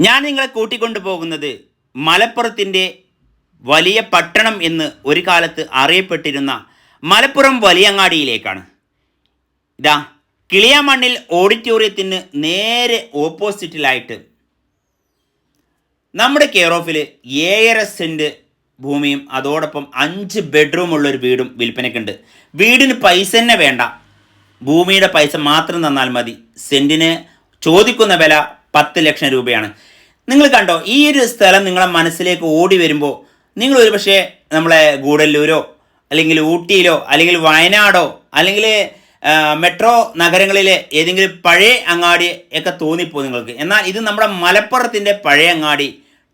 ഞാൻ നിങ്ങളെ കൂട്ടിക്കൊണ്ടു പോകുന്നത് മലപ്പുറത്തിന്റെ വലിയ പട്ടണം എന്ന് ഒരു കാലത്ത് അറിയപ്പെട്ടിരുന്ന മലപ്പുറം വലിയങ്ങാടിയിലേക്കാണ്. ഇതാ കിളിയാമണ്ണിൽ ഓഡിറ്റോറിയത്തിന് നേരെ ഓപ്പോസിറ്റിലായിട്ട് നമ്മുടെ കെയർ ഓഫിൽ ഏഴര സെന്റ് ഭൂമിയും അതോടൊപ്പം അഞ്ച് ബെഡ്റൂമുള്ളൊരു വീടും വിൽപ്പനയ്ക്കുണ്ട്. വീടിന് പൈസ തന്നെ വേണ്ട. ഭൂമിയുടെ പൈസ മാത്രം തന്നാൽ മതി. സെന്റിന് ചോദിക്കുന്ന വില പത്ത് ലക്ഷം രൂപയാണ്. നിങ്ങൾ കണ്ടോ ഈ ഒരു സ്ഥലം നിങ്ങളെ മനസ്സിലേക്ക് ഓടി വരുമ്പോൾ നിങ്ങൾ ഒരു പക്ഷേ നമ്മളെ ഗൂഡല്ലൂരോ അല്ലെങ്കിൽ ഊട്ടിയിലോ അല്ലെങ്കിൽ വയനാടോ അല്ലെങ്കിൽ മെട്രോ നഗരങ്ങളിലെ ഏതെങ്കിലും പഴയ അങ്ങാടി ഒക്കെ തോന്നിപ്പോ നിങ്ങൾക്ക്. എന്നാൽ ഇത് നമ്മുടെ മലപ്പുറത്തിന്റെ പഴയ അങ്ങാടി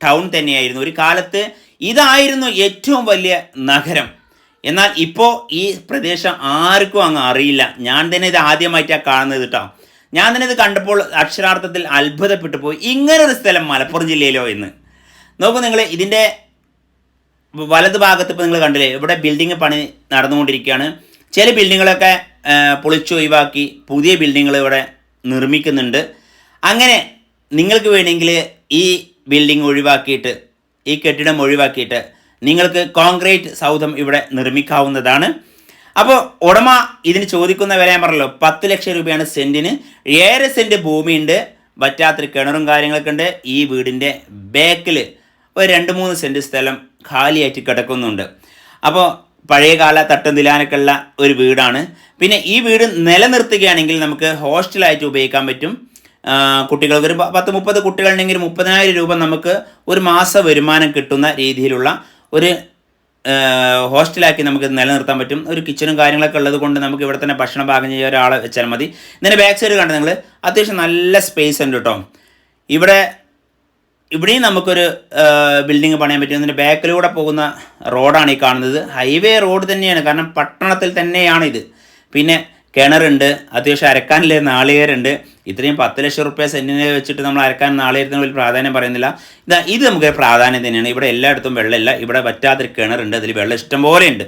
ടൗൺ തന്നെയായിരുന്നു. ഒരു കാലത്ത് ഇതായിരുന്നു ഏറ്റവും വലിയ നഗരം. എന്നാൽ ഇപ്പോൾ ഈ പ്രദേശം ആർക്കും അങ്ങ് അറിയില്ല. ഞാൻ തന്നെ ഇത് ആദ്യമായിട്ടാണ് കാണുന്നത് കേട്ടോ ഞാൻ തന്നെ ഇത് കണ്ടപ്പോൾ അക്ഷരാർത്ഥത്തിൽ അത്ഭുതപ്പെട്ടു പോയി. ഇങ്ങനൊരു സ്ഥലം മലപ്പുറം ജില്ലയിലോ എന്ന് നോക്കൂ നിങ്ങൾ ഇതിന്റെ വലത് ഭാഗത്ത് ഇപ്പോൾ നിങ്ങൾ കണ്ടില്ലേ? ഇവിടെ ബിൽഡിംഗ് പണി നടന്നുകൊണ്ടിരിക്കുകയാണ്. ചില ബിൽഡിങ്ങുകളൊക്കെ ആ, പൊളിച്ചു ഒഴിവാക്കി പുതിയ ബിൽഡിങ്ങുകൾ ഇവിടെ നിർമ്മിക്കുന്നുണ്ട്. അങ്ങനെ നിങ്ങൾക്ക് വേണമെങ്കിൽ ഈ ബിൽഡിംഗ് ഒഴിവാക്കിയിട്ട് ഈ കെട്ടിടം ഒഴിവാക്കിയിട്ട് നിങ്ങൾക്ക് കോൺക്രീറ്റ് സൗധം ഇവിടെ നിർമ്മിക്കാവുന്നതാണ്. അപ്പോൾ ഉടമ ഇതിന് ചോദിക്കുന്ന വില ഞാൻ പറഞ്ഞല്ലോ പത്ത് ലക്ഷം രൂപയാണ് സെന്റിന് ഏഴ് സെന്റ് ഭൂമിയുണ്ട് വറ്റാത്തൊരു കിണറും കാര്യങ്ങളൊക്കെ ഉണ്ട്. ഈ വീടിന്റെ ബാക്കിൽ ഒരു രണ്ട് മൂന്ന് സെന്റ് സ്ഥലം ഖാലിയായിട്ട് കിടക്കുന്നുണ്ട്. അപ്പോൾ പഴയകാല തട്ടുനിലാനൊക്കെ ഉള്ള ഒരു വീടാണ്. പിന്നെ ഈ വീട് നിലനിർത്തുകയാണെങ്കിൽ നമുക്ക് ഹോസ്റ്റലായിട്ട് ഉപയോഗിക്കാൻ പറ്റും. കുട്ടികൾ കുട്ടികൾക്ക് ഒരു പത്ത് മുപ്പത് കുട്ടികളുണ്ടെങ്കിൽ മുപ്പതിനായിരം രൂപ നമുക്ക് ഒരു മാസ വരുമാനം കിട്ടുന്ന രീതിയിലുള്ള ഒരു ഹോസ്റ്റലാക്കി നമുക്ക് നിലനിർത്താൻ പറ്റും. ഒരു കിച്ചണും കാര്യങ്ങളൊക്കെ ഉള്ളത് കൊണ്ട് നമുക്ക് ഇവിടെ തന്നെ ഭക്ഷണം പാകം ചെയ്യുക ഒരാളെ വെച്ചാൽ മതി. ഇതിന്റെ ബാക്ക് സൈഡ് കണ്ടത് നിങ്ങൾ അത്യാവശ്യം നല്ല സ്പേസ് ഉണ്ട് കേട്ടോ ഇവിടെ ഇവിടെയും നമുക്കൊരു ബിൽഡിംഗ് പണിയാൻ പറ്റും. ഇതിന്റെ ബാക്കിലൂടെ പോകുന്ന റോഡാണ് ഈ കാണുന്നത്. ഹൈവേ റോഡ് തന്നെയാണ്. കാരണം പട്ടണത്തിൽ തന്നെയാണ് ഇത്. പിന്നെ കിണറുണ്ട് അത്യാവശ്യം അരക്കാനില്ലേ നാളികേരുണ്ട്. ഇത്രയും പത്ത് ലക്ഷം റുപ്യ സെന്റിനെ വെച്ചിട്ട് നമ്മൾ അരക്കാൻ നാളികേരത്തിന് വലിയ പ്രാധാന്യം പറയുന്നില്ല. ഇതാ ഇത് നമുക്ക് പ്രാധാന്യം തന്നെയാണ്. ഇവിടെ എല്ലായിടത്തും വെള്ളമില്ല. ഇവിടെ പറ്റാത്തൊരു കിണറുണ്ട്. അതിൽ വെള്ളം ഇഷ്ടം പോലെ ഉണ്ട്.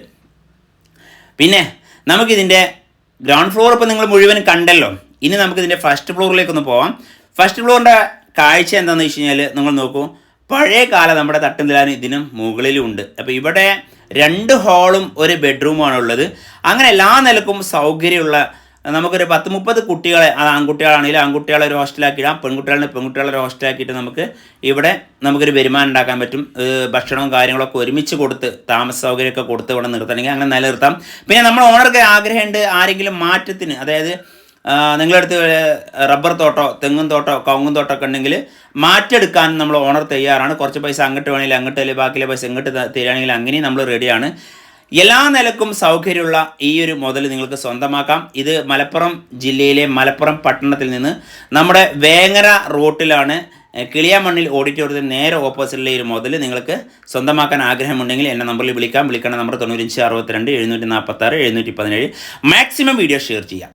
പിന്നെ നമുക്കിതിന്റെ ഗ്രൗണ്ട് ഫ്ലോർ ഇപ്പോൾ നിങ്ങൾ മുഴുവൻ കണ്ടല്ലോ. ഇനി നമുക്കിതിന്റെ ഫസ്റ്റ് ഫ്ലോറിലേക്കൊന്ന് പോവാം. ഫസ്റ്റ് ഫ്ലോറിന്റെ കാഴ്ച എന്താണെന്ന് വെച്ച് കഴിഞ്ഞാൽ നിങ്ങൾ നോക്കൂ. പഴയ കാലം നമ്മുടെ തട്ടുനിലാനും ഇതിനും മുകളിലും ഉണ്ട് അപ്പോൾ ഇവിടെ രണ്ട് ഹാളും ഒരു ബെഡ്റൂമാണ് ഉള്ളത് അങ്ങനെ എല്ലാ നിലക്കും സൗകര്യമുള്ള നമുക്കൊരു പത്ത് മുപ്പത് കുട്ടികളെ അത് ആൺകുട്ടികളാണെങ്കിൽ ആൺകുട്ടികളെ ഒരു ഹോസ്റ്റലാക്കി ഇടാം പെൺകുട്ടികളെ ഒരു ഹോസ്റ്റലാക്കിയിട്ട് നമുക്ക് ഇവിടെ നമുക്കൊരു വരുമാനം ഉണ്ടാക്കാൻ പറ്റും. ഭക്ഷണവും കാര്യങ്ങളൊക്കെ ഒരുമിച്ച് കൊടുത്ത് താമസ സൗകര്യമൊക്കെ കൊടുത്ത് ഇവിടെ നിർത്തണമെങ്കിൽ അങ്ങനെ നിലനിർത്താം. പിന്നെ നമ്മൾ ഓണർക്ക് ആഗ്രഹമുണ്ട് ആരെങ്കിലും മാറ്റത്തിന് അതായത് നിങ്ങളടുത്ത് റബ്ബർ തോട്ടോ തെങ്ങും തോട്ടോ കവുങ്ങും തോട്ടോ ഒക്കെ ഉണ്ടെങ്കിൽ മാറ്റെടുക്കാൻ നമ്മൾ ഓണർ തയ്യാറാണ്. കുറച്ച് പൈസ അങ്ങോട്ട് വേണമെങ്കിൽ അങ്ങോട്ട് അല്ലെങ്കിൽ ബാക്കിയിലെ പൈസ ഇങ്ങോട്ട് തരികയാണെങ്കിൽ അങ്ങനെയും നമ്മൾ റെഡിയാണ്. എല്ലാ നിലക്കും സൗകര്യമുള്ള ഈ ഒരു മുതൽ നിങ്ങൾക്ക് സ്വന്തമാക്കാം. ഇത് മലപ്പുറം ജില്ലയിലെ മലപ്പുറം പട്ടണത്തിൽ നിന്ന് നമ്മുടെ വേങ്ങര റൂട്ടിലാണ് കിളിയാമണ്ണിൽ ഓഡിറ്റോറിയത്തിന് നേരെ ഓപ്പോസിറ്റിലെ ഒരു മുതൽ നിങ്ങൾക്ക് സ്വന്തമാക്കാൻ ആഗ്രഹമുണ്ടെങ്കിൽ എന്റെ നമ്പറിൽ വിളിക്കാം. വിളിക്കേണ്ട നമ്പർ തൊണ്ണൂറ്റഞ്ച് അറുപത്തിരണ്ട് എഴുന്നൂറ്റി നാൽപ്പത്താറ് എഴുന്നൂറ്റി പതിനേഴ് മാക്സിമം വീഡിയോ ഷെയർ ചെയ്യാം.